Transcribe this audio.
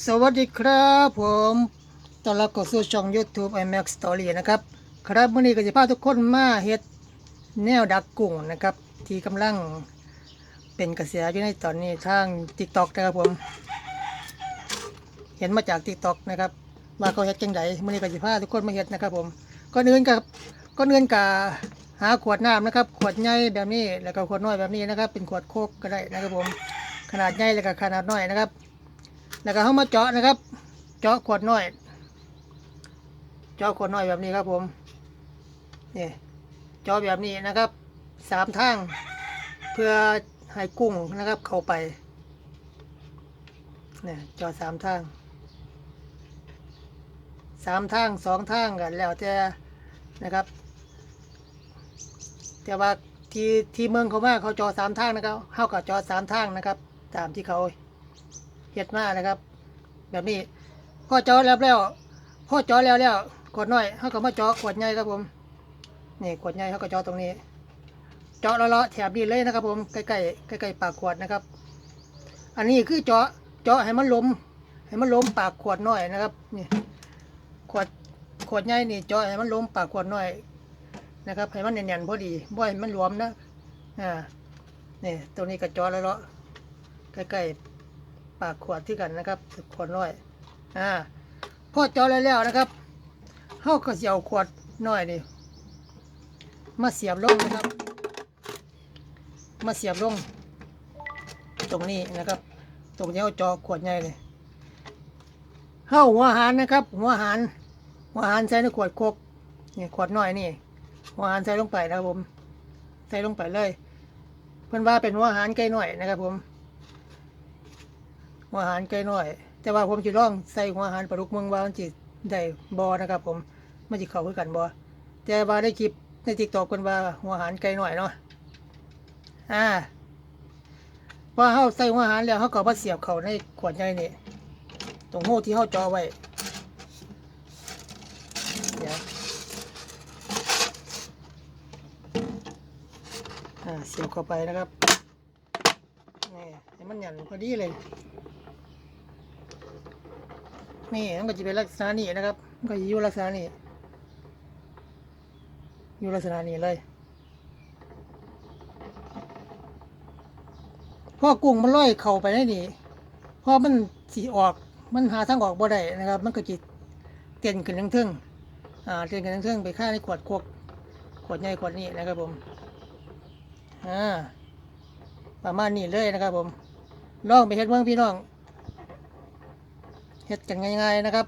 สวัสดีครับผมต้อนรับเข้าสู่ช่อง YouTube iMac Story นะครับ ครับวันนี้ก็จะพาทุกคนมาเฮ็ดแนวดักกุ้งนะครับ ที่กำลังเป็นกระแสอยู่ในตอนนี้ทาง TikTok นะครับผม เห็นมาจาก TikTok นะครับว่าเขาเฮ็ดจังไดมื้อนี้ก็จะพาทุกคนมาเฮ็ดนะครับผมก่อนอื่นกับก่อนอื่นกับหาขวดน้ำนะครับ ขวดใหญ่แบบนี้แล้วก็ขวดน้อยแบบนี้นะครับ เป็นขวดโคกก็ได้นะครับผม ขนาดใหญ่แล้วก็ขนาดน้อยนะครับ แล้วก็เข้ามาเจาะนะครับ เจาะขวดน้อย เจาะขวดน้อยแบบนี้ครับผมนี่เจาะแบบนี้นะครับสามทางเพื่อให้กุ้งนะครับเข้าไปเนี่ยเจาะสามทางสามทางสองทางกันแล้วแต่นะครับ แต่ว่าที่ที่เมืองเขามาเขาเจอสามทางนะครับเข้ากับจอสามทางนะครับ ตามที่เขา เฮ็ดมานะครับ แบบนี้พ่อจอแล้วแล้วพ่อจอแล้วแล้วขวดน้อยเขาก็มาจาะขวดใหญ่ครับผมนี่ขวดใหญ่เขาก็จาะตรงนี้เจาะเลาะแถบนี้เลยนะครับ ผมใกล้ๆใกล้ๆปากขวดนะครับ อันนี้คือเจาะเจาะให้มันล้มให้มันล้มปากขวดน้อยนะครับนี่ขวดขวดใหญ่นี่เจาะให้มันล้มปากขวดน้อยนะครับให้มันแน่นๆพอดีบ่ให้มันหลวมนะอ่านี่ตรงนี้ก็เจอแล้วเลาะใกล้ๆ ปากขวดที่กันนะครับขวดน้อยอ่าพอเจอแล้วนะครับเฮาก็สิเอาขวดน้อยนี่มาเสียบลงนะครับ มาเสียบลง ตรงนี้นะครับ ตรงนี้เอาจอขวดใหญ่เลยเฮาหัวหารนะครับ หัวหารหัวหารใส่ในขวดโคกนี่ขวดน้อยนี่ หัวหารใส่ลงไปนะครับผม ใส่ลงไปเลย เพื่อนว่าเป็นหัวอาหารไก่น้อยนะครับผม หัวอาหารไก่น้อย แต่ว่าผมจะลองใส่หัวอาหารปลาดุกเมืองว่ามันจะได้บอนะครับ ผมมันจะเข้าคือกันบอแต่ว่าได้คลิปในติ๊กต็อกคนว่าหัวอาหารไก่น้อยเนาะอ่าพอเขาใส่หัวอาหารแล้วเขาก็มาเสียบเข้าในขวดใหญ่นี่ตรงหูที่เขาจ่อไว้เดี๋ยวเสียบเข้าไปนะครับนี่มันหยันพอดีเลย นี่มันก็จะเป็นลักษณะนี้นะครับมันก็อยู่ลักษณะนี้อยู่ลักษณะนี้เลยพอกุ้งมันลอยเข้าไปได้นี่พอมันสีออกมันหาทางออกบ่ได้นะครับ มันก็จิเตียนขึ้นทั้งเทิงอ่าเตียนขึ้นทั้งเทิงไปค่าในขวดขวดขวดใหญ่ขวดนี้นะครับผมอ่าประมาณนี้เลยนะครับผมลองไปเฮ็ดเมืองพี่น้อง เฮ็ดกันง่ายๆนะครับ